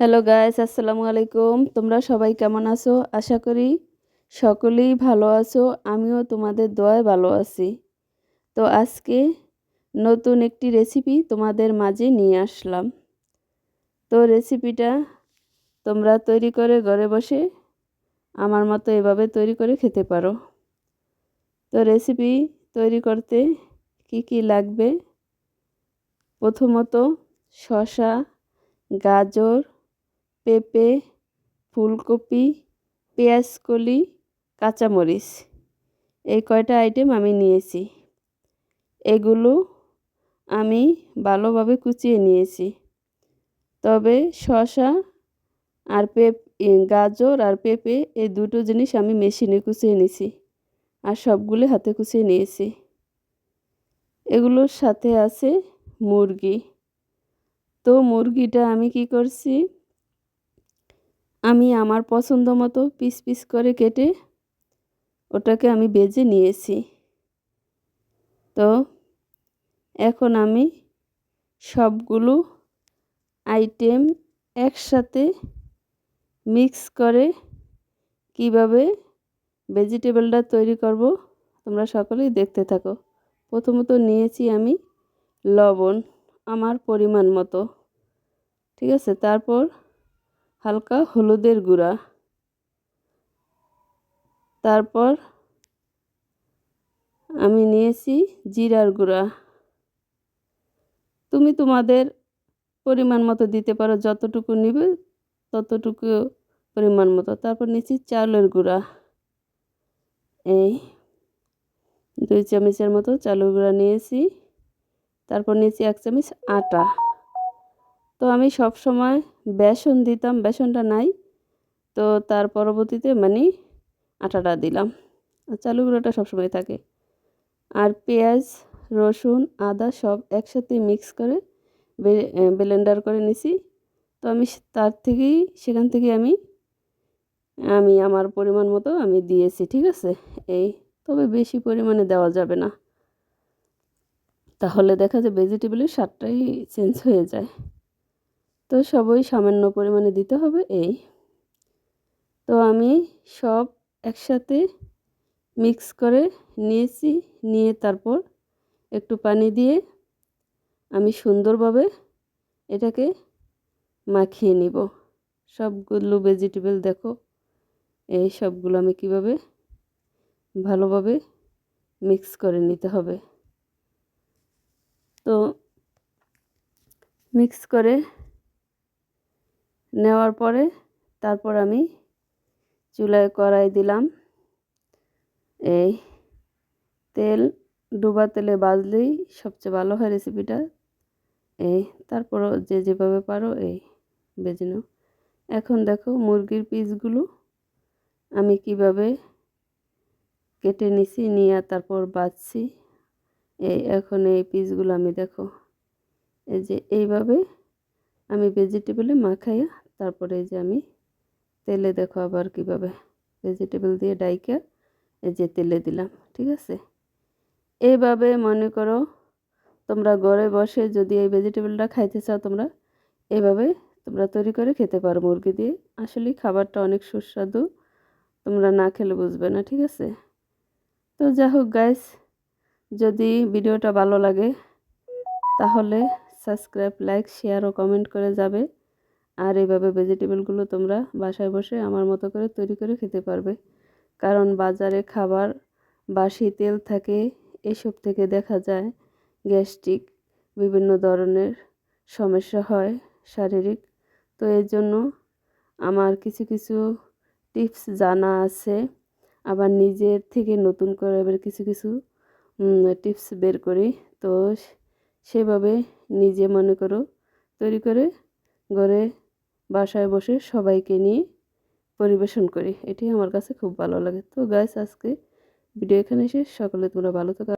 Hello guys আসসালামু আলাইকুম তোমরা সবাই কেমন আছো আশা করি সকলেই ভালো আছো আমিও তোমাদের দোয়ায় ভালো আছি তো আজকে নতুন একটি রেসিপি তোমাদের মাঝে নিয়ে আসলাম তো রেসিপিটা তোমরা তৈরি করে ঘরে বসে আমার মতো এভাবে তৈরি করে খেতে পারো তো রেসিপি তৈরি করতে কি কি লাগবে প্রথমত শশা গাজর পেঁপে, ফুলকপি, পেঁয়াজকলি, কাঁচামরিচ। এই কয়টা আইটেম আমি নিয়েছি। এগুলো আমি ভালোভাবে কুচিয়ে নিয়েছি। তবে শশা আর পেপ গাজর আর পেঁপে এই দুটো জিনিস আমি মেশিনে কুচিয়ে নিয়েছি আর সবগুলো হাতে কুচিয়ে নিয়েছি। এগুলোর সাথে আছে মুরগি। তো মুরগিটা আমি কি করছি? আমি আমার পছন্দ মতো পিস পিস করে কেটে ওটাকে আমি বেজে নিয়েছি। তো এখন আমি সবগুলো আইটেম একসাথে মিক্স করে কীভাবে ভেজিটেবলটা তৈরি করব তোমরা সকলেই দেখতে থাকো। প্রথমত নিয়েছি আমি লবণ, আমার পরিমাণ মতো, ঠিক আছে? তারপর হালকা হলুদের গুঁড়া। তারপর আমি নিয়েছি জিরার গুঁড়া। তুমি তোমাদের পরিমাণ মতো দিতে পারো, যতটুকু নিবে ততটুকু পরিমাণ মতো। তারপর নিয়েছি চাউলের গুঁড়া। এই দুই চামচের মতো চালের গুঁড়া নিয়েছি। তারপর নিয়েছি এক চামচ আটা। তো আমি সব সময় বেসন দিতাম, বেসনটা নাই। তো তার পরবর্তীতে মানে আটাটা দিলাম। আর চালু গুঁড়োটা সবসময় থাকে। আর পেঁয়াজ, রসুন, আদা সব একসাথে মিক্স করে ব্লেন্ডার করে নিছি। তো আমি তার থেকেই, সেখান থেকে আমি আমি আমার পরিমাণ মতো আমি দিয়েছি, ঠিক আছে? এই, তবে বেশি পরিমাণে দেওয়া যাবে না। তাহলে দেখা যায় ভেজিটেবলের স্বাদটাই চেঞ্জ হয়ে যায়। তো সবই সামান্য পরিমাণে দিতে হবে এই। তো আমি সব একসাথে মিক্স করে নিয়েছি, নিয়ে তারপর একটু পানি দিয়ে আমি সুন্দরভাবে এটাকে মাখিয়ে নিব। সবগুলো ভেজিটেবল দেখো, এই সবগুলো আমি কীভাবে ভালোভাবে মিক্স করে নিতে হবে। তো মিক্স করে নেওয়ার পরে তারপর আমি চুলায় কড়াই দিলাম। এই তেল, ডুবা তেলে বাজলেই সবচেয়ে ভালো হয় রেসিপিটা এই তারপরও যে যেভাবে পারো এই বেজে নাও। এখন দেখো মুরগির পিসগুলো আমি কীভাবে কেটে নিছি, নিয়ে তারপর বাজছি। এই এখন এই পিসগুলো আমি দেখো, এই যে এইভাবে আমি ভেজিটেবলে মাখাইয়া তারপরে যে আমি তেলে দেখো আবার কীভাবে ভেজিটেবল দিয়ে ডাইকা এই যে তেলে দিলাম, ঠিক আছে? এইভাবে মনে করো তোমরা ঘরে বসে যদি এই ভেজিটেবলটা খাইতে চাও তোমরা এভাবে তোমরা তৈরি করে খেতে পারো মুরগি দিয়ে। আসলে খাবারটা অনেক সুস্বাদু, তোমরা না খেলে বুঝবে না, ঠিক আছে? তো যাই হোক গাইস যদি ভিডিওটা ভালো লাগে তাহলে সাবস্ক্রাইব, লাইক শেয়ার ও কমেন্ট করে যাবে। আর এইভাবে ভেজিটেবলগুলো তোমরা বাসায় বসে আমার মতো করে তৈরি করে খেতে পারবে। কারণ বাজারে খাবার বাসি তেল থাকে, এসব থেকে দেখা যায় গ্যাস্ট্রিক বিভিন্ন ধরনের সমস্যা হয় শারীরিক। তো এর জন্য আমার কিছু কিছু টিপস জানা আছে। আবার নিজের থেকে নতুন করে এবার কিছু কিছু টিপস বের করি। তো সেভাবে নিজে মনে করো, তৈরি করে ঘরে বাসায় বসে সবাইকে নিয়ে পরিবেশন করি। এটি আমার কাছে খুব ভালো লাগে। তো গাইস আজকে ভিডিও এখানে শেষ। সকলে তোমরা ভালো থাকো।